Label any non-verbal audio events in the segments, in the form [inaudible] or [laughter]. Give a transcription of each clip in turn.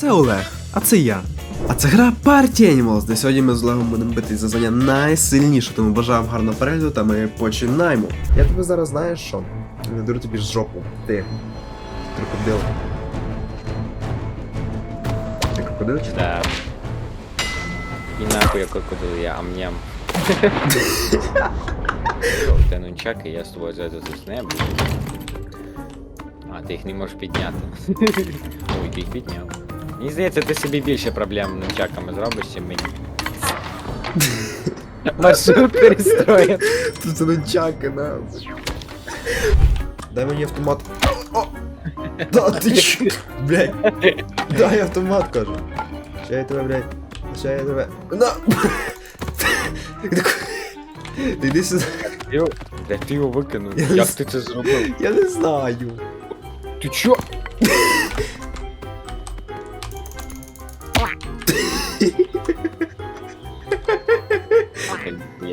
Це Олег, а це я. А це гра Party Animals, де сьогодні ми з Олегом будемо битись за звання найсильніше, тому бажаю вам гарного перегляду та ми починаємо. Я тебе зараз знаєш що? Не дурю тобі жопу. Ти. Крокодил. Ти крокодил чи ти? Да. І нахуй я крокодил, я амням. У тебе нунчаки, я з тобою за це. А, ти їх не можеш підняти. Ой, ти їх підняв. Мені здається, ти собі більше проблем нунчаками зробиш, чим мені. [laughs] Маршрут перестроєн. Тут це нунчаки, на. Дай мені автомат. О! Да, ти [laughs] чо? Блядь. Дай автомат, кажу. Ще я тебе, блядь. Ще я тебе. На! Ти йди сюди. Йо, Де ти його викинув? Я Як не ти це зробив? Я не знаю. Ти чо? [laughs]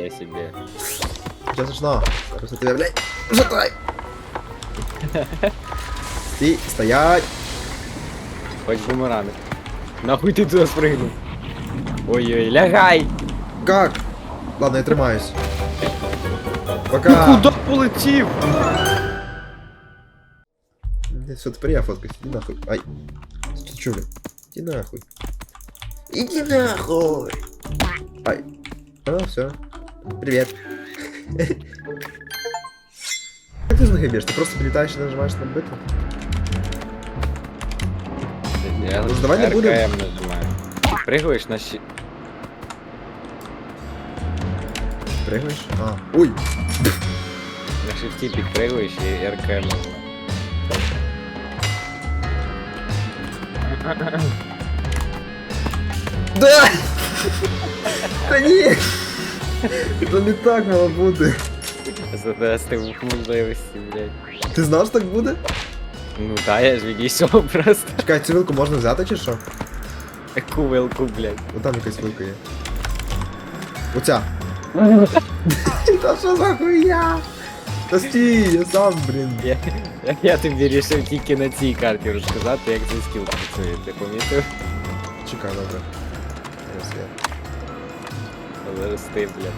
Я себе. Сейчас смешно. Зараз я тебе, блядь. Затай. [laughs] Стій, стоять. Хоч бумеранг. Нахуй ти туди спригнув? Ой-ой, лягай! Как? Ладно, я тримаюсь. Пока. куди полетів? Все, теперь я фоткаюсь. Иди нахуй. Ай. Ты чё, блядь? Иди нахуй. Иди нахуй. Ай. А, все. Привет. Как ты знаешь, Ты просто прилетаешь и нажимаешь на битву? Я Ну, давай не будем. РКМ нажимаю. Пригаєш на щи... Прыгаешь? А. Ой. На шифті підпригаєш і РКМ нажимаєш. Да! Та Це не так мало бути. Задасти в можливості, блядь. Ти знав, що так буде? Ну та я ж відійшов просто. Чекай, цю вилку можна взяти чи що? Яку вилку, блядь. О, там якась вилка є. Оця. [laughs] Та що за хуя? Та стій, я сам, блін. Я, я, я тобі рішив тільки на цій карті розказати, як цей скіл працює, ти помітив? Чекай, добре. Я. Зараз ти, блядь.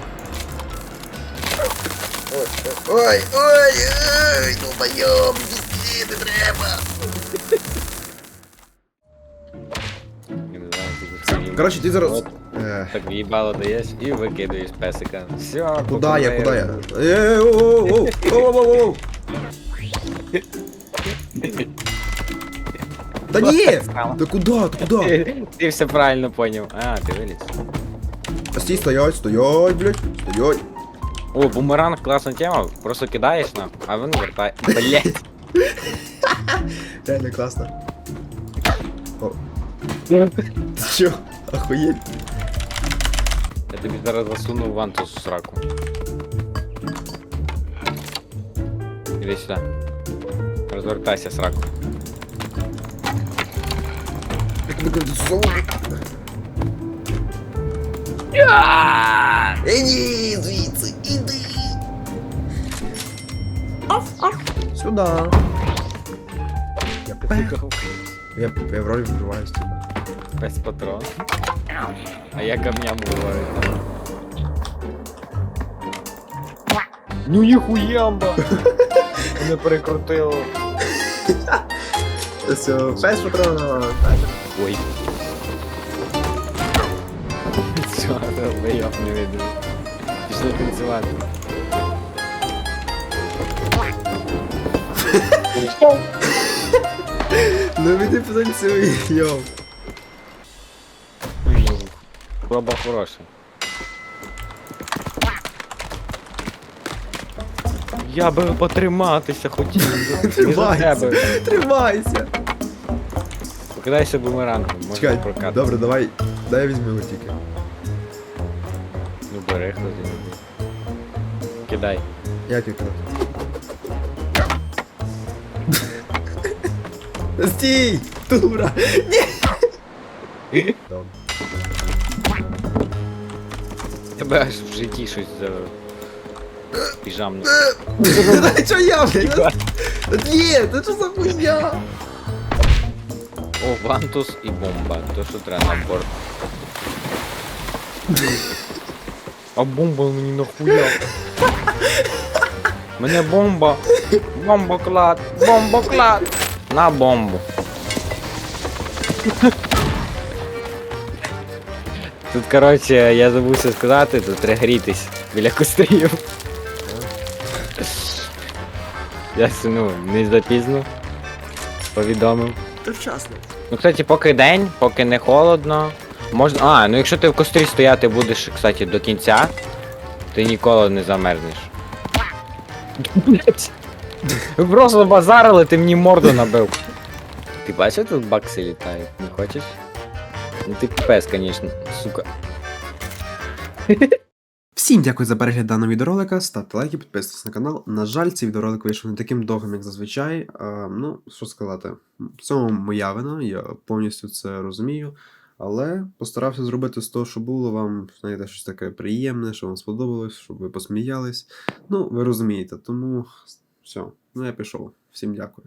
Ой, ой, ой, долбойом, дійти, не треба. Я не знаю, ти ж Коротше, ти зараз... От. Ех. Так їбало даєш і викидаєш песика. Все, Куда я, куда я? Ей, оу, оу, оу, оу, оу, оу. Та ні! Та куда, та куда? Ти все правильно поняв. А, ти виліз. Стій, стоять, стоять, блядь, стоять. О, бумеранг класна тема, просто кидаєш на, а він вертає. Блять. Реально классно. О. [laughs] Ты чё? Охуеть. Я тобі зараз засуну в вантус в сраку. Іди сюди. Розвертайся сраку. Иди звідси, іди. Сюда. Я пех. Я, я в ролі вбиваюсь. Без патрон. А я камням говорю. Ну ніхуямба! Мене [laughs] перекрутило. Все, без патрона. Ой. Все, не видно. Пішли танцювати. [laughs] Ну іди потанцюй, йоу. Проба хороша. Я би потриматися хотів. [laughs] Не за Тримайся, тебе. тримайся. Покидайся бумерангом, можна Чекай, прокатати. добре, давай, дай я візьму його тільки. Бери хто. Кидай. Як кидати? Стій! Дура! Ні! Тебе аж в житті щось за піжамне. Та чо я, блядь? Ні, це що за хуйня? О, вантус і бомба. То що треба на борт. А бомба мені нахуя? Мене бомба. Бомбоклад. Бомбоклад. На бомбу. Тут, коротше, я забувся сказати, тут треба грітись біля кострів. Я ну, не запізно повідомив. Ти вчасно. Ну, кстати, поки день, поки не холодно. Можна. А, ну якщо ти в кострі стояти будеш, кстати, до кінця, ти ніколи не замерзнеш. Блять. Ви просто базарили, ти мені морду набив. Ти бачив, тут бакси літають, не хочеш? Ну ти пес, звісно, сука. Всім дякую за перегляд даного відеоролика. Ставте лайки, підписуйтесь на канал. На жаль, цей відеоролик вийшов не таким довгим, як зазвичай. А, ну, що сказати, в цьому моя вина, я повністю це розумію. Але постарався зробити з того, що було вам, знаєте, щось таке приємне, що вам сподобалось, щоб ви посміялись. Ну, ви розумієте, тому все. Ну я пішов. Всім дякую.